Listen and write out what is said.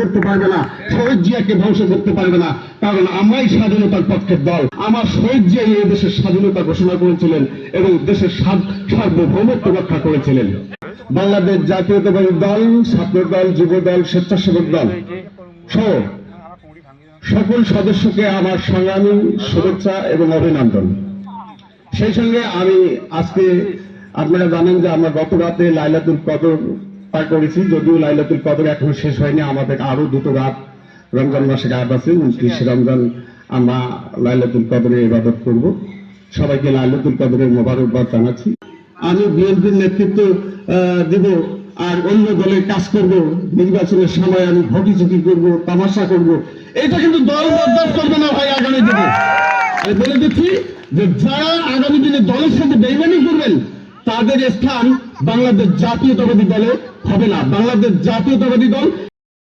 করতে পারবে না, শহীদ জিয়াকে ধ্বংস করতে পারবে না, কারণ আমরাই স্বাধীনতার পক্ষের দল। আমার শহীদ জিয়া এই দেশের স্বাধীনতা ঘোষণা করেছিলেন এবং দেশের সার্বভৌমত্ব রক্ষা করেছিলেন। বাংলাদেশ জাতীয়তাবাদী দল, ছাত্র দল, যুব দল, স্বেচ্ছাসেবক দল সহ সকল সদস্যকে আমার সংগ্রামী শুভেচ্ছা এবং অভিনন্দন। সেই সঙ্গে আমি আজকে আপনারা জানেন যে আমরা গত রাতে লাইলাতুল কদর পার করেছি যদিও লাইলাতুল কদর এখনও শেষ হয়নি। আমাদের আরও দুটো রাত রমজান মাসে রাত আছে উনত্রিশে রমজান আমরা লাইলাতুল কদরে ইবাদত করব। সবাইকে লাইলাতুল কদরের মোবারকবাদ জানাচ্ছি। আমি বিএনপির নেতৃত্ব দিব আর অন্য দলের কাজ করব। নির্বাচনের সময় আমি ভোটি চুকি করব তামাশা করব। এটা কিন্তু দল বরদাস্ত করবে না ভাই আগামী দিনে। আমি বলে দিচ্ছি যে যারা আগামী দিনে দলের সাথে বেইমানি করবেন তাদের স্থান বাংলাদেশ জাতীয়তাবাদী দলে হবে না। বাংলাদেশ জাতীয়তাবাদী দল